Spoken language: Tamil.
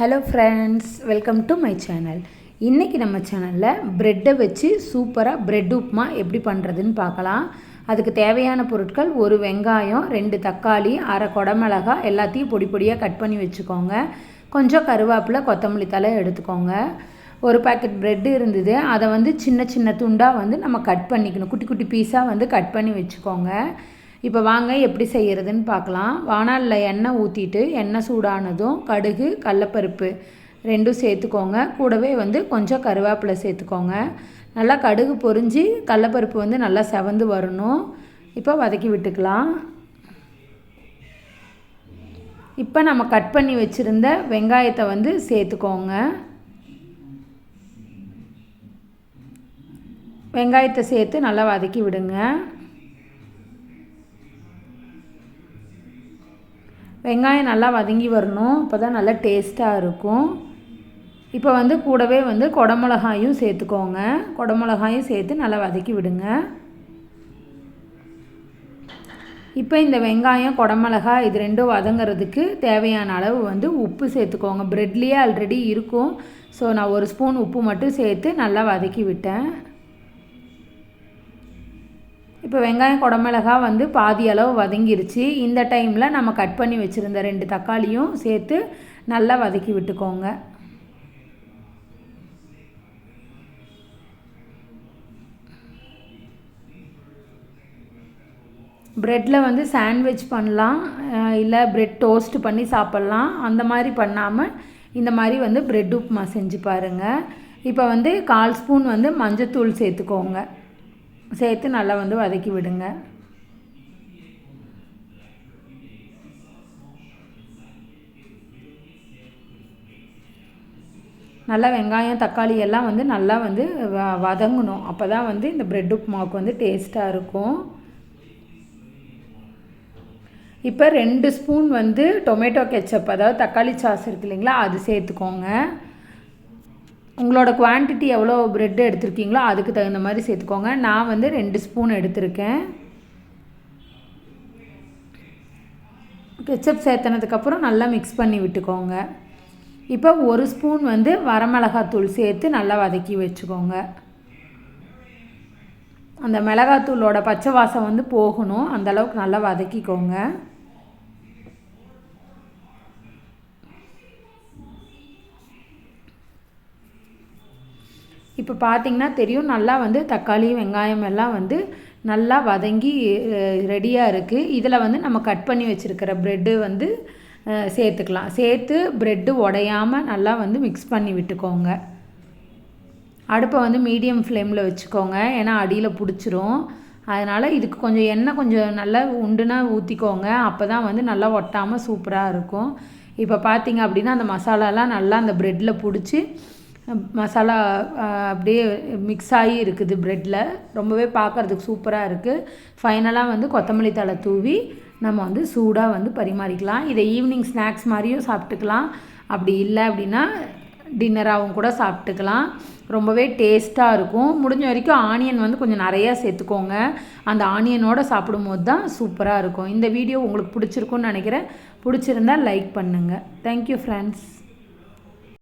Hello friends welcome to my channel இன்றைக்கி நம்ம சேனலில் ப்ரெட்டை வச்சு சூப்பராக ப்ரெட் உப்புமா எப்படி பண்ணுறதுன்னு பார்க்கலாம். அதுக்கு தேவையான பொருட்கள் ஒரு வெங்காயம் ரெண்டு தக்காளி அரை குடமிளகா எல்லாத்தையும் பொடி பொடியாக கட் பண்ணி வச்சுக்கோங்க. கொஞ்சம் கருவேப்பிலை கொத்தமல்லி தலை எடுத்துக்கோங்க. ஒரு பேக்கெட் ப்ரெட்டு இருந்தது. அதை வந்து சின்ன சின்ன துண்டாக வந்து நம்ம கட் பண்ணிக்கணும். குட்டி குட்டி பீஸாக வந்து கட் பண்ணி வச்சுக்கோங்க. இப்போ வாங்க எப்படி செய்கிறதுன்னு பார்க்கலாம். வானாலில் எண்ணெய் ஊற்றிட்டு எண்ணெய் சூடானதும் கடுகு கடலப்பருப்பு ரெண்டும் சேர்த்துக்கோங்க. கூடவே வந்து கொஞ்சம் கருவேப்பிலை சேர்த்துக்கோங்க. நல்லா கடுகு பொறிஞ்சு கடலப்பருப்பு வந்து நல்லா செவந்து வரணும். இப்போ வதக்கி விட்டுக்கலாம். இப்போ நம்ம கட் பண்ணி வச்சுருந்த வெங்காயத்தை வந்து சேர்த்துக்கோங்க. வெங்காயத்தை சேர்த்து நல்லா வதக்கி விடுங்க. வெங்காயம் நல்லா வதங்கி வரணும். அப்போ தான் நல்லா டேஸ்ட்டாக இருக்கும். இப்போ வந்து கூடவே வந்து குடமிளகாயும் சேர்த்துக்கோங்க. குடமிளகாயும் சேர்த்து நல்லா வதக்கி விடுங்க. இப்போ இந்த வெங்காயம் குடமிளகா இது ரெண்டும் வதங்கிறதுக்கு தேவையான அளவு வந்து உப்பு சேர்த்துக்கோங்க. ப்ரெட்லேயே ஆல்ரெடி இருக்கும். ஸோ நான் ஒரு ஸ்பூன் உப்பு மட்டும் சேர்த்து நல்லா வதக்கி விட்டேன். இப்போ வெங்காயம் குடமிளகா வந்து பாதி அளவு வதங்கிருச்சு. இந்த டைமில் நம்ம கட் பண்ணி வச்சுருந்த ரெண்டு தக்காளியும் சேர்த்து நல்லா வதக்கி விட்டுக்கோங்க. ப்ரெட்டில் வந்து சாண்ட்விச் பண்ணலாம். இல்லை ப்ரெட் டோஸ்ட் பண்ணி சாப்பிட்லாம். அந்த மாதிரி பண்ணாமல் இந்த மாதிரி வந்து ப்ரெட் உப்புமா செஞ்சு பாருங்கள் இப்போ வந்து கால் ஸ்பூன் வந்து மஞ்சத்தூள் சேர்த்துக்கோங்க. சேர்த்து நல்லா வந்து வதக்கி விடுங்க. நல்லா வெங்காயம் தக்காளி எல்லாம் வந்து நல்லா வந்து வ வதங்கணும். அப்போ தான் வந்து இந்த ப்ரெட் உப்புமாவுக்கு வந்து டேஸ்ட்டாக இருக்கும். இப்போ ரெண்டு ஸ்பூன் வந்து டொமேட்டோ கெச்சப் அதாவது தக்காளி சாஸ் இருக்கு இல்லைங்களா அது சேர்த்துக்கோங்க. உங்களோட குவான்டிட்டி எவ்வளோ ப்ரெட்டு எடுத்திருக்கீங்களோ அதுக்கு தகுந்த மாதிரி சேர்த்துக்கோங்க. நான் வந்து ரெண்டு ஸ்பூன் எடுத்திருக்கேன். கெச்சப் சேர்த்தனதுக்கப்புறம் நல்லா மிக்ஸ் பண்ணி விட்டுக்கோங்க. இப்போ ஒரு ஸ்பூன் வந்து வரமிளகாத்தூள் சேர்த்து நல்லா வதக்கி வச்சுக்கோங்க. அந்த மிளகாத்தூளோட பச்சை வாசம் வந்து போகணும். அந்தளவுக்கு நல்லா வதக்கிக்கோங்க. இப்போ பார்த்திங்கன்னா தெரியும் நல்லா வந்து தக்காளி வெங்காயம் எல்லாம் வந்து நல்லா வதங்கி ரெடியாக இருக்குது இதில் வந்து நம்ம கட் பண்ணி வச்சுருக்கிற ப்ரெட்டு வந்து சேர்த்துக்கலாம். சேர்த்து ப்ரெட்டு உடையாமல் நல்லா வந்து மிக்ஸ் பண்ணி விட்டுக்கோங்க. அடுப்பை வந்து மீடியம் ஃப்ளேமில் வச்சுக்கோங்க. ஏன்னா அடியில் பிடிச்சிரும். அதனால் இதுக்கு கொஞ்சம் எண்ணெய் கொஞ்சம் நல்லா உண்டுனா ஊற்றிக்கோங்க அப்போ தான் வந்து நல்லா ஒட்டாமல் சூப்பராக இருக்கும். இப்போ பார்த்தீங்க அப்படின்னா அந்த மசாலாலாம் நல்லா அந்த ப்ரெட்டில் பிடிச்சி மசாலா அப்படியே மிக்ஸ் ஆகி இருக்குது ப்ரெட்டில் ரொம்பவே பார்க்குறதுக்கு சூப்பராக இருக்குது ஃபைனலாக வந்து கொத்தமல்லி தழை தூவி நம்ம வந்து சூடாக வந்து பரிமாறிக்கலாம். இதை ஈவினிங் ஸ்நாக்ஸ் மாதிரியும் சாப்பிட்டுக்கலாம். அப்படி இல்லை அப்படின்னா டின்னராகவும் கூட சாப்பிட்டுக்கலாம். ரொம்பவே டேஸ்ட்டாக இருக்கும். முடிஞ்ச வரைக்கும் ஆனியன் வந்து கொஞ்சம் நிறையா சேர்த்துக்கோங்க. அந்த ஆனியனோடு சாப்பிடும்போது தான் சூப்பராக இருக்கும். இந்த வீடியோ உங்களுக்கு பிடிச்சிருக்குன்னு நினைக்கிறேன். பிடிச்சிருந்தா லைக் பண்ணுங்கள் தேங்க்யூ ஃப்ரெண்ட்ஸ்